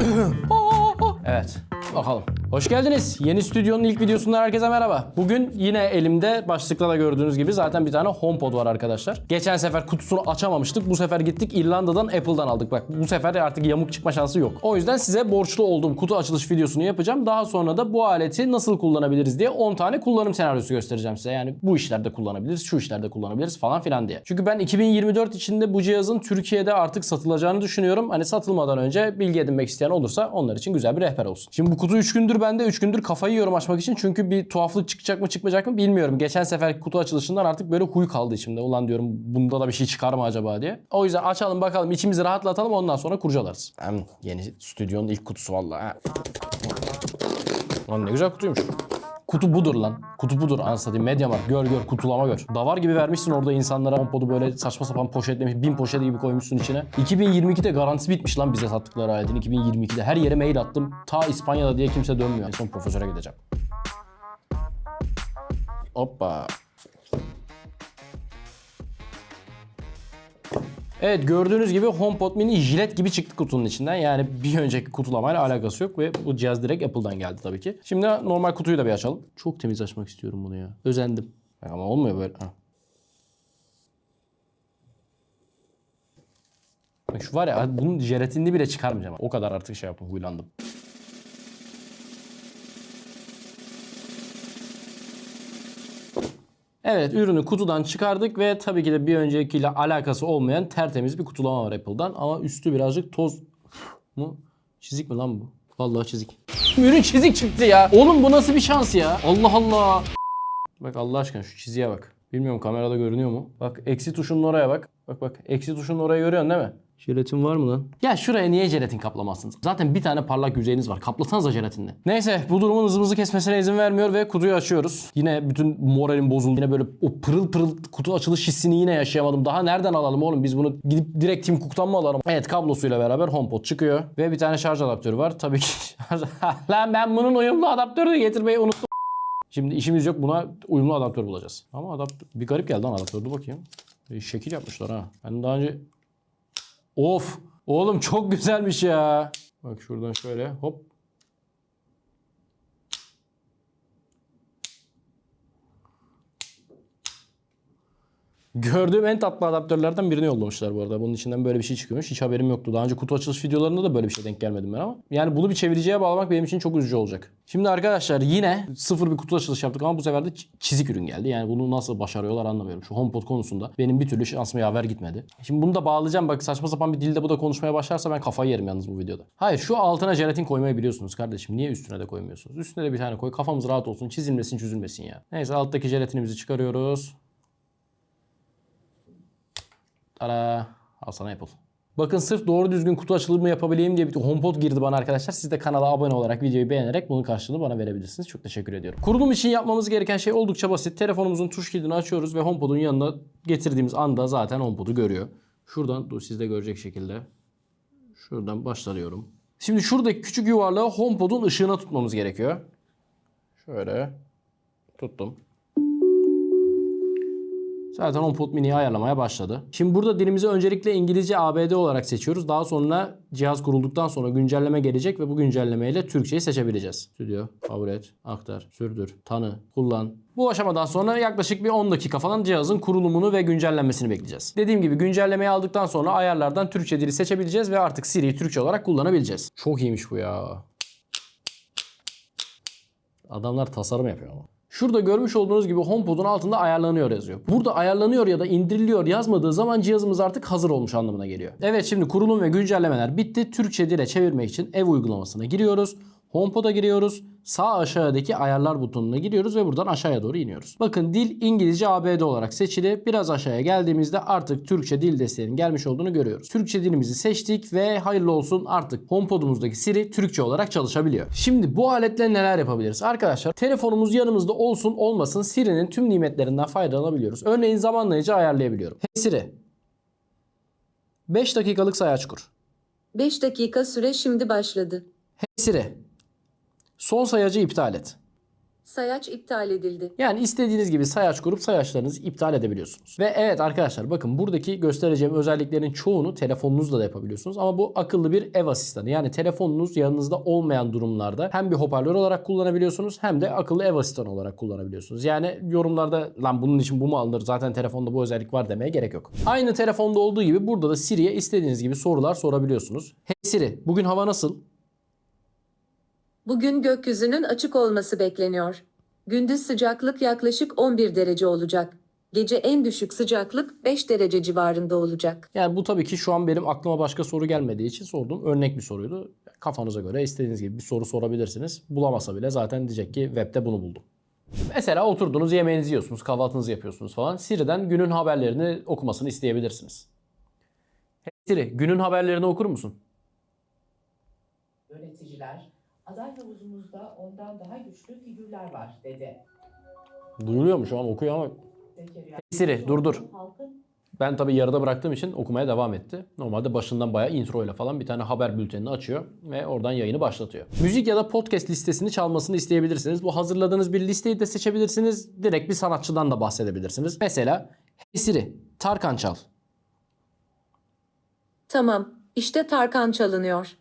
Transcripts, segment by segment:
Evet. Bakalım. Hoş geldiniz. Yeni stüdyonun ilk videosundan herkese merhaba. Bugün yine elimde başlıkta da gördüğünüz gibi zaten bir tane HomePod var arkadaşlar. Geçen sefer kutusunu açamamıştık. Bu sefer gittik İrlanda'dan Apple'dan aldık. Bak bu sefer artık yamuk çıkma şansı yok. O yüzden size borçlu olduğum kutu açılış videosunu yapacağım. Daha sonra da bu aleti nasıl kullanabiliriz diye 10 tane kullanım senaryosu göstereceğim size. Yani bu işlerde kullanabiliriz, şu işlerde kullanabiliriz falan filan diye. Çünkü ben 2024 içinde bu cihazın Türkiye'de artık satılacağını düşünüyorum. Hani satılmadan önce bilgi edinmek isteyen olursa onlar için güzel bir rehber olsun. Şimdi bu kutu 3 gündür bende 3 gündür kafayı yiyorum açmak için. Çünkü bir tuhaflık çıkacak mı çıkmayacak mı bilmiyorum. Geçen sefer kutu açılışından artık böyle huy kaldı içimde. Ulan diyorum bunda da bir şey çıkar mı acaba diye. O yüzden açalım bakalım içimizi rahatlatalım ondan sonra kurcalarız. Hem yeni stüdyonun ilk kutusu vallahi. ha. Lan ne güzel kutuymuş. Kutu budur lan. Kutu budur anasını satayım. Mediamarkt gör gör kutulama gör. Davar gibi vermişsin orada insanlara HomePod'u böyle saçma sapan poşetlemiş. Bin poşet gibi koymuşsun içine. 2022'de garantisi bitmiş lan bize sattıkları aletin. 2022'de her yere mail attım. Ta İspanya'da diye kimse dönmüyor. En son profesöre gideceğim. Hoppa. Evet gördüğünüz gibi HomePod mini jilet gibi çıktı kutunun içinden. Yani bir önceki kutulamayla alakası yok ve bu cihaz direkt Apple'dan geldi tabii ki. Şimdi normal kutuyu da bir açalım. Çok temiz açmak istiyorum bunu ya. Özendim. Ama olmuyor böyle. Ha. Şu var ya bunun jelatinini bile çıkarmayacağım. O kadar artık şey yaptım huylandım. Evet ürünü kutudan çıkardık ve tabii ki de bir öncekiyle alakası olmayan tertemiz bir kutulama var Apple'dan. Ama üstü birazcık toz mu? Çizik mi lan bu? Vallahi çizik. Ürün çizik çıktı ya. Oğlum bu nasıl bir şans ya? Allah Allah. Bak Allah aşkına şu çiziye bak. Bilmiyorum kamerada görünüyor mu? Bak eksi tuşunun oraya bak. Bak bak eksi tuşunun orayı görüyorsun değil mi? Jelatin var mı lan? Ya şuraya niye jelatin kaplamazsınız? Zaten bir tane parlak yüzeyiniz var. Kaplasanıza jelatinle. Neyse bu durumun hızımızı kesmesine izin vermiyor ve kutuyu açıyoruz. Yine bütün moralim bozuldu. Yine böyle o pırıl pırıl kutu açılış hissini yine yaşayamadım. Daha nereden alalım oğlum? Biz bunu gidip direkt Tim Cook'tan mı alalım? Evet kablosuyla beraber HomePod çıkıyor. Ve bir tane şarj adaptörü var. Tabii ki. Lan ben bunun uyumlu adaptörü de getirmeyi unuttum. Şimdi işimiz yok buna uyumlu adaptör bulacağız. Ama adaptör bir garip geldi lan adaptör. Dur bakayım. Bir şekil yapmışlar ha. Ben daha önce Of! Oğlum çok güzelmiş ya. Bak şuradan şöyle hop. Gördüğüm en tatlı adaptörlerden birini yollamışlar bu arada. Bunun içinden böyle bir şey çıkıyormuş. Hiç haberim yoktu. Daha önce kutu açılış videolarında da böyle bir şey denk gelmedim ben ama. Yani bunu bir çeviriciye bağlamak benim için çok üzücü olacak. Şimdi arkadaşlar yine sıfır bir kutu açılış yaptık ama bu sefer de çizik ürün geldi. Yani bunu nasıl başarıyorlar anlamıyorum. Şu HomePod konusunda benim bir türlü şansıma yaver gitmedi. Şimdi bunu da bağlayacağım. Bak saçma sapan bir dilde bu da konuşmaya başlarsa ben kafayı yerim yalnız bu videoda. Hayır şu altına jelatin koymayı biliyorsunuz kardeşim. Niye üstüne de koymuyorsunuz? Üstüne de bir tane koy. Kafamız rahat olsun. Çizilmesin çözülmesin ya. Neyse alttaki jelatinimizi çıkarıyoruz. Tada. Al sana Apple. Bakın sırf doğru düzgün kutu açılımı yapabileyim diye bir HomePod girdi bana arkadaşlar. Siz de kanala abone olarak videoyu beğenerek bunun karşılığını bana verebilirsiniz. Çok teşekkür ediyorum. Kurulum için yapmamız gereken şey oldukça basit. Telefonumuzun tuş kilidini açıyoruz ve HomePod'un yanına getirdiğimiz anda zaten HomePod'u görüyor. Şuradan dur siz de görecek şekilde. Şuradan başlıyorum. Şimdi şuradaki küçük yuvarlağı HomePod'un ışığına tutmamız gerekiyor. Şöyle tuttum. Zaten HomePod mini'yi ayarlamaya başladı. Şimdi burada dilimizi öncelikle İngilizce ABD olarak seçiyoruz. Daha sonra cihaz kurulduktan sonra güncelleme gelecek ve bu güncellemeyle Türkçeyi seçebileceğiz. Stüdyo, kabul et, aktar, sürdür, tanı, kullan. Bu aşamadan sonra yaklaşık bir 10 dakika falan cihazın kurulumunu ve güncellenmesini bekleyeceğiz. Dediğim gibi güncellemeyi aldıktan sonra ayarlardan Türkçe dili seçebileceğiz ve artık Siri'yi Türkçe olarak kullanabileceğiz. Çok iyiymiş bu ya. Adamlar tasarım yapıyor ama. Şurada görmüş olduğunuz gibi HomePod'un altında ayarlanıyor yazıyor. Burada ayarlanıyor ya da indiriliyor yazmadığı zaman cihazımız artık hazır olmuş anlamına geliyor. Evet şimdi kurulum ve güncellemeler bitti. Türkçe dile çevirmek için ev uygulamasına giriyoruz. HomePod'a giriyoruz. Sağ aşağıdaki ayarlar butonuna giriyoruz ve buradan aşağıya doğru iniyoruz. Bakın dil İngilizce ABD olarak seçili. Biraz aşağıya geldiğimizde artık Türkçe dil desteğinin gelmiş olduğunu görüyoruz. Türkçe dilimizi seçtik ve hayırlı olsun artık HomePod'umuzdaki Siri Türkçe olarak çalışabiliyor. Şimdi bu aletle neler yapabiliriz? Arkadaşlar telefonumuz yanımızda olsun olmasın Siri'nin tüm nimetlerinden faydalanabiliyoruz. Örneğin zamanlayıcı ayarlayabiliyorum. Hey Siri 5 dakikalık sayaç kur. 5 dakika süre şimdi başladı. Hey Siri son sayacı iptal et. Sayaç iptal edildi. Yani istediğiniz gibi sayaç kurup sayaçlarınızı iptal edebiliyorsunuz. Ve evet arkadaşlar bakın buradaki göstereceğim özelliklerin çoğunu telefonunuzla da yapabiliyorsunuz. Ama bu akıllı bir ev asistanı. Yani telefonunuz yanınızda olmayan durumlarda hem bir hoparlör olarak kullanabiliyorsunuz hem de akıllı ev asistanı olarak kullanabiliyorsunuz. Yani yorumlarda lan bunun için bu mu alınır zaten telefonda bu özellik var demeye gerek yok. Aynı telefonda olduğu gibi burada da Siri'ye istediğiniz gibi sorular sorabiliyorsunuz. Hey Siri bugün hava nasıl? Bugün gökyüzünün açık olması bekleniyor. Gündüz sıcaklık yaklaşık 11 derece olacak. Gece en düşük sıcaklık 5 derece civarında olacak. Yani bu tabii ki şu an benim aklıma başka soru gelmediği için sorduğum örnek bir soruydu. Kafanıza göre istediğiniz gibi bir soru sorabilirsiniz. Bulamasa bile zaten diyecek ki webde bunu buldum. Mesela oturdunuz yemeğinizi yiyorsunuz, kahvaltınızı yapıyorsunuz falan. Siri'den günün haberlerini okumasını isteyebilirsiniz. Hey Siri, günün haberlerini okur musun? Yöneticiler, aday havuzumuzda ondan daha güçlü figürler var dedi. Duyuluyor mu şu an okuyor ama Zekeriya Siri, dur, dur. Halkın ben tabii yarıda bıraktığım için okumaya devam etti. Normalde başından bayağı intro ile falan bir tane haber bültenini açıyor ve oradan yayını başlatıyor. Müzik ya da podcast listesini çalmasını isteyebilirsiniz. Bu hazırladığınız bir listeyi de seçebilirsiniz. Direkt bir sanatçıdan da bahsedebilirsiniz. Mesela Hey Siri, Tarkan çal. Tamam, işte Tarkan çalınıyor.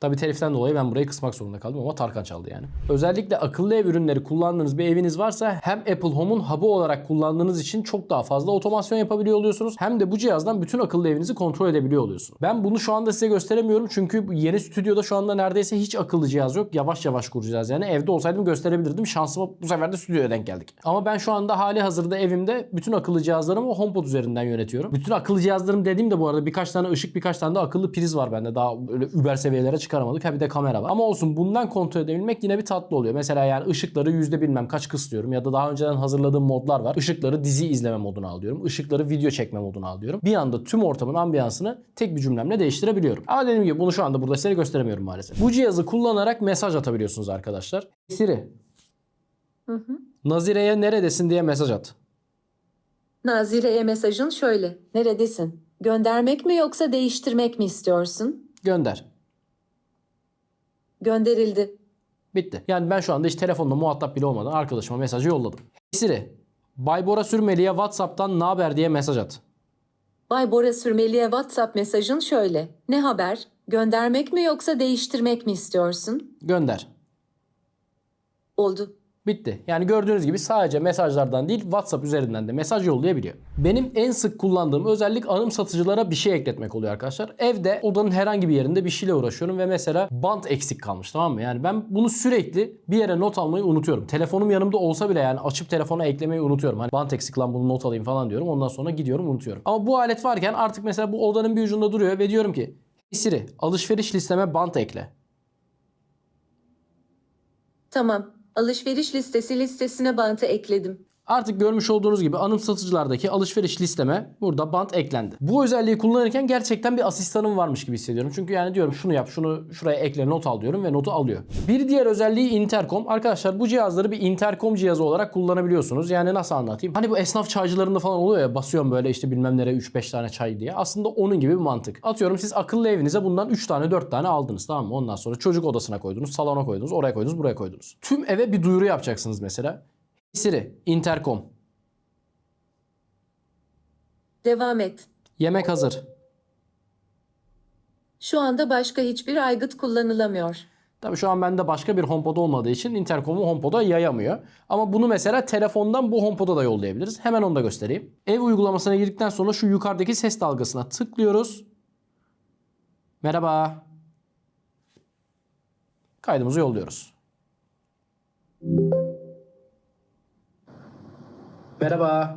Tabii teliften dolayı ben burayı kısmak zorunda kaldım ama Tarkan çaldı yani. Özellikle akıllı ev ürünleri kullandığınız bir eviniz varsa hem Apple Home'un hub'ı olarak kullandığınız için çok daha fazla otomasyon yapabiliyor oluyorsunuz. Hem de bu cihazdan bütün akıllı evinizi kontrol edebiliyor oluyorsunuz. Ben bunu şu anda size gösteremiyorum çünkü yeni stüdyoda şu anda neredeyse hiç akıllı cihaz yok. Yavaş yavaş kuracağız yani. Evde olsaydım gösterebilirdim. Şansıma bu sefer de stüdyoya denk geldik. Ama ben şu anda hali hazırda evimde bütün akıllı cihazlarımı HomePod üzerinden yönetiyorum. Bütün akıllı cihazlarım dediğimde bu arada birkaç tane ışık birkaç tane de akıllı priz var bende. Daha öyle über seviyelere çıkaramadık. Ha bir de kamera var. Ama olsun bundan kontrol edebilmek yine bir tatlı oluyor. Mesela yani ışıkları yüzde bilmem kaç kısıyorum ya da daha önceden hazırladığım modlar var. Işıkları dizi izleme moduna alıyorum. Işıkları video çekme moduna alıyorum. Bir anda tüm ortamın ambiyansını tek bir cümlemle değiştirebiliyorum. Ama dediğim gibi bunu şu anda burada size gösteremiyorum maalesef. Bu cihazı kullanarak mesaj atabiliyorsunuz arkadaşlar. Siri, Hı hı. Nazire'ye neredesin diye mesaj at. Nazire'ye mesajın şöyle. Neredesin? Göndermek mi yoksa değiştirmek mi istiyorsun? Gönder. Gönderildi. Bitti. Yani ben şu anda hiç telefonla muhatap bile olmadan arkadaşıma mesajı yolladım. Siri, Baybora Sürmeli'ye WhatsApp'tan ne haber diye mesaj at. Bay Bora Sürmeli'ye WhatsApp mesajın şöyle. Ne haber? Göndermek mi yoksa değiştirmek mi istiyorsun? Gönder. Oldu. Bitti. Yani gördüğünüz gibi sadece mesajlardan değil WhatsApp üzerinden de mesaj yollayabiliyor. Benim en sık kullandığım özellik anım satıcılara bir şey ekletmek oluyor arkadaşlar. Evde odanın herhangi bir yerinde bir şeyle uğraşıyorum ve mesela bant eksik kalmış tamam mı? Yani ben bunu sürekli bir yere not almayı unutuyorum. Telefonum yanımda olsa bile yani açıp telefona eklemeyi unutuyorum. Hani bant eksik lan bunu not alayım falan diyorum. Ondan sonra gidiyorum unutuyorum. Ama bu alet varken artık mesela bu odanın bir ucunda duruyor ve diyorum ki "Hey Siri alışveriş listeme bant ekle. Tamam. Alışveriş listesi listesine bantı ekledim. Artık görmüş olduğunuz gibi anım satıcılardaki alışveriş listeme burada bant eklendi. Bu özelliği kullanırken gerçekten bir asistanım varmış gibi hissediyorum. Çünkü yani diyorum şunu yap, şunu şuraya ekle, not al diyorum ve notu alıyor. Bir diğer özelliği interkom. Arkadaşlar bu cihazları bir interkom cihazı olarak kullanabiliyorsunuz. Yani nasıl anlatayım? Hani bu esnaf çaycılarında falan oluyor ya basıyorum böyle işte bilmem nereye 3-5 tane çay diye. Aslında onun gibi bir mantık. Atıyorum siz akıllı evinize bundan 3 tane 4 tane aldınız tamam mı? Ondan sonra çocuk odasına koydunuz, salona koydunuz, oraya koydunuz, buraya koydunuz. Tüm eve bir duyuru yapacaksınız mesela. Siri, interkom. Devam et. Yemek hazır. Şu anda başka hiçbir aygıt kullanılamıyor. Tabii şu an bende başka bir HomePod olmadığı için interkomu HomePod'a yayamıyor. Ama bunu mesela telefondan bu HomePod'a da yollayabiliriz. Hemen onu da göstereyim. Ev uygulamasına girdikten sonra şu yukarıdaki ses dalgasına tıklıyoruz. Merhaba. Kaydımızı yolluyoruz. Merhaba.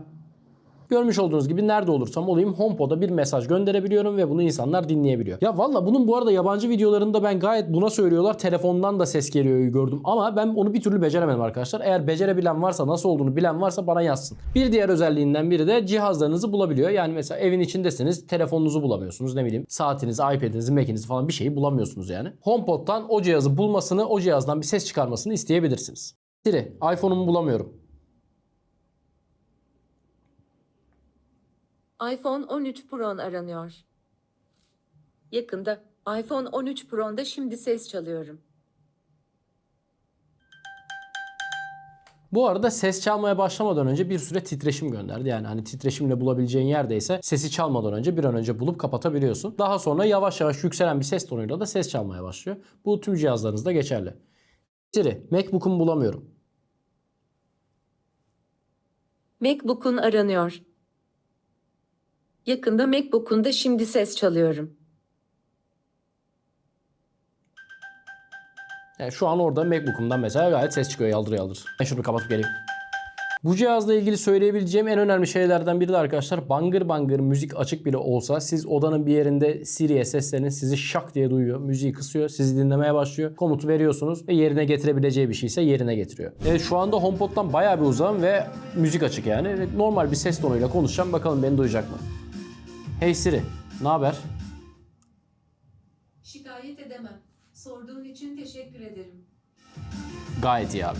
Görmüş olduğunuz gibi nerede olursam olayım HomePod'a bir mesaj gönderebiliyorum ve bunu insanlar dinleyebiliyor. Ya valla bunun bu arada yabancı videolarında ben gayet buna söylüyorlar. Telefondan da ses geliyor gördüm ama ben onu bir türlü beceremedim arkadaşlar. Eğer becerebilen varsa nasıl olduğunu bilen varsa bana yazsın. Bir diğer özelliğinden biri de cihazlarınızı bulabiliyor. Yani mesela evin içindesiniz telefonunuzu bulamıyorsunuz ne bileyim saatinizi, iPad'inizi, Mac'inizi falan bir şeyi bulamıyorsunuz yani. HomePod'dan o cihazı bulmasını, o cihazdan bir ses çıkarmasını isteyebilirsiniz. Siri, iPhone'umu bulamıyorum. iPhone 13 Pro aranıyor. Yakında iPhone 13 Pro'nda şimdi ses çalıyorum. Bu arada ses çalmaya başlamadan önce bir süre titreşim gönderdi. Yani hani titreşimle bulabileceğin yerdeyse sesi çalmadan önce bir an önce bulup kapatabiliyorsun. Daha sonra yavaş yavaş yükselen bir ses tonuyla da ses çalmaya başlıyor. Bu tüm cihazlarınızda geçerli. Siri, MacBook'umu bulamıyorum. MacBook'un aranıyor. Yakında MacBook'unda şimdi ses çalıyorum. Yani şu an orada MacBook'umdan mesela gayet ses çıkıyor yaldır yaldır. Ben şunu kapatıp geleyim. Bu cihazla ilgili söyleyebileceğim en önemli şeylerden biri de arkadaşlar bangır bangır müzik açık bile olsa siz odanın bir yerinde Siri'ye seslenin sizi şak diye duyuyor. Müziği kısıyor, sizi dinlemeye başlıyor. Komutu veriyorsunuz ve yerine getirebileceği bir şeyse yerine getiriyor. Evet şu anda HomePod'dan bayağı bir uzağım ve müzik açık yani. Ve Normal bir ses tonuyla konuşacağım bakalım beni duyacak mı? Hey Siri, ne haber? Şikayet edemem. Sorduğun için teşekkür ederim. Gayet iyi abi.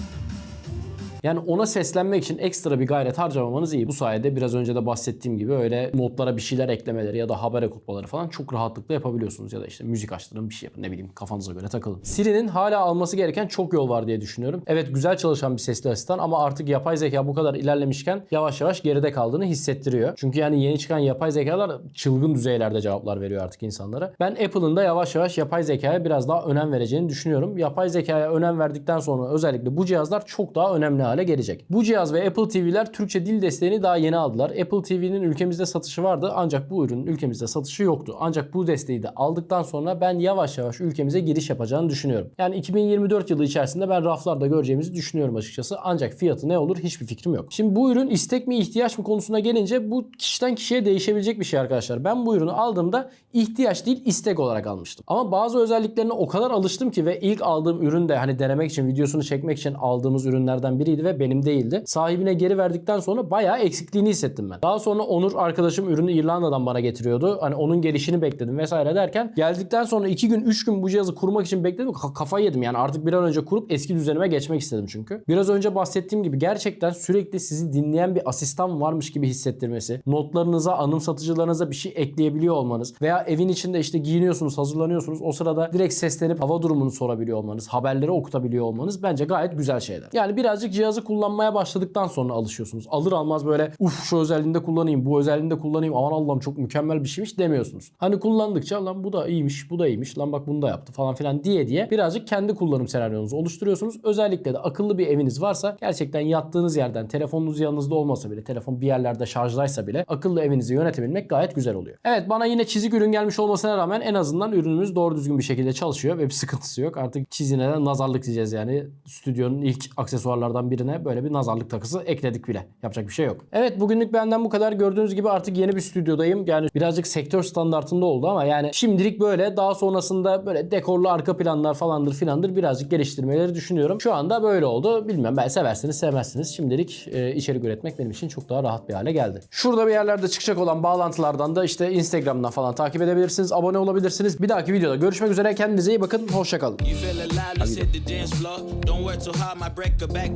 Yani ona seslenmek için ekstra bir gayret harcamamanız iyi. Bu sayede biraz önce de bahsettiğim gibi öyle notlara bir şeyler eklemeleri ya da haber okutmaları falan çok rahatlıkla yapabiliyorsunuz. Ya da işte müzik açtırın bir şey yapın ne bileyim kafanıza göre takılın. Siri'nin hala alması gereken çok yol var diye düşünüyorum. Evet güzel çalışan bir sesli asistan ama artık yapay zeka bu kadar ilerlemişken yavaş yavaş geride kaldığını hissettiriyor. Çünkü yani yeni çıkan yapay zekalar çılgın düzeylerde cevaplar veriyor artık insanlara. Ben Apple'ın da yavaş yavaş yapay zekaya biraz daha önem vereceğini düşünüyorum. Yapay zekaya önem verdikten sonra özellikle bu cihazlar çok daha önemli hale gelecek. Bu cihaz ve Apple TV'ler Türkçe dil desteğini daha yeni aldılar. Apple TV'nin ülkemizde satışı vardı ancak bu ürünün ülkemizde satışı yoktu. Ancak bu desteği de aldıktan sonra ben yavaş yavaş ülkemize giriş yapacağını düşünüyorum. Yani 2024 yılı içerisinde ben raflarda göreceğimizi düşünüyorum açıkçası. Ancak fiyatı ne olur hiçbir fikrim yok. Şimdi bu ürün istek mi ihtiyaç mı konusuna gelince bu kişiden kişiye değişebilecek bir şey arkadaşlar. Ben bu ürünü aldığımda ihtiyaç değil istek olarak almıştım. Ama bazı özelliklerine o kadar alıştım ki ve ilk aldığım ürün de hani denemek için videosunu çekmek için aldığımız ürünlerden biriydi ve benim değildi. Sahibine geri verdikten sonra bayağı eksikliğini hissettim ben. Daha sonra Onur arkadaşım ürünü İrlanda'dan bana getiriyordu. Hani onun gelişini bekledim vesaire derken geldikten sonra 2 gün 3 gün bu cihazı kurmak için bekledim. Ka- kafayı yedim yani artık bir an önce kurup eski düzenime geçmek istedim çünkü. Biraz önce bahsettiğim gibi gerçekten sürekli sizi dinleyen bir asistan varmış gibi hissettirmesi, notlarınıza, anımsatıcılarınıza bir şey ekleyebiliyor olmanız veya evin içinde işte giyiniyorsunuz, hazırlanıyorsunuz. O sırada direkt seslenip hava durumunu sorabiliyor olmanız, haberleri okutabiliyor olmanız bence gayet güzel şeyler. Yani birazcık cihazı kullanmaya başladıktan sonra alışıyorsunuz. Alır almaz böyle uf şu özelliğinde kullanayım, bu özelliğinde kullanayım. Aman Allah'ım çok mükemmel bir şeymiş demiyorsunuz. Hani kullandıkça lan bu da iyiymiş, bu da iyiymiş. Lan bak bunu da yaptı falan filan diye diye birazcık kendi kullanım senaryonuzu oluşturuyorsunuz. Özellikle de akıllı bir eviniz varsa gerçekten yattığınız yerden telefonunuz yanınızda olmasa bile, telefon bir yerlerde şarjdaysa bile akıllı evinizi yönetebilmek gayet güzel oluyor. Evet bana yine çizik ürün gelmiş olmasına rağmen en azından ürünümüz doğru düzgün bir şekilde çalışıyor ve bir sıkıntısı yok. Artık çizine de nazarlık diyeceğiz yani. Stüdyonun ilk aksesuarlardan birine böyle bir nazarlık takısı ekledik bile. Yapacak bir şey yok. Evet bugünlük benden bu kadar. Gördüğünüz gibi artık yeni bir stüdyodayım. Yani birazcık sektör standartında oldu ama yani şimdilik böyle. Daha sonrasında böyle dekorlu arka planlar falandır filandır birazcık geliştirmeleri düşünüyorum. Şu anda böyle oldu. Bilmem ben seversiniz sevmezsiniz. Şimdilik e, içerik üretmek benim için çok daha rahat bir hale geldi. Şurada bir yerlerde çıkacak olan bağlantılardan da işte Instagram'dan falan takip edebilirsiniz. Abone olabilirsiniz. Bir dahaki videoda görüşmek üzere. Kendinize iyi bakın. Hoşçakalın.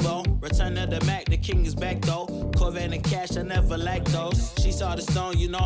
You Return of the Mac, the king is back though. Corvette and cash, I never lack those. She saw the stone, you know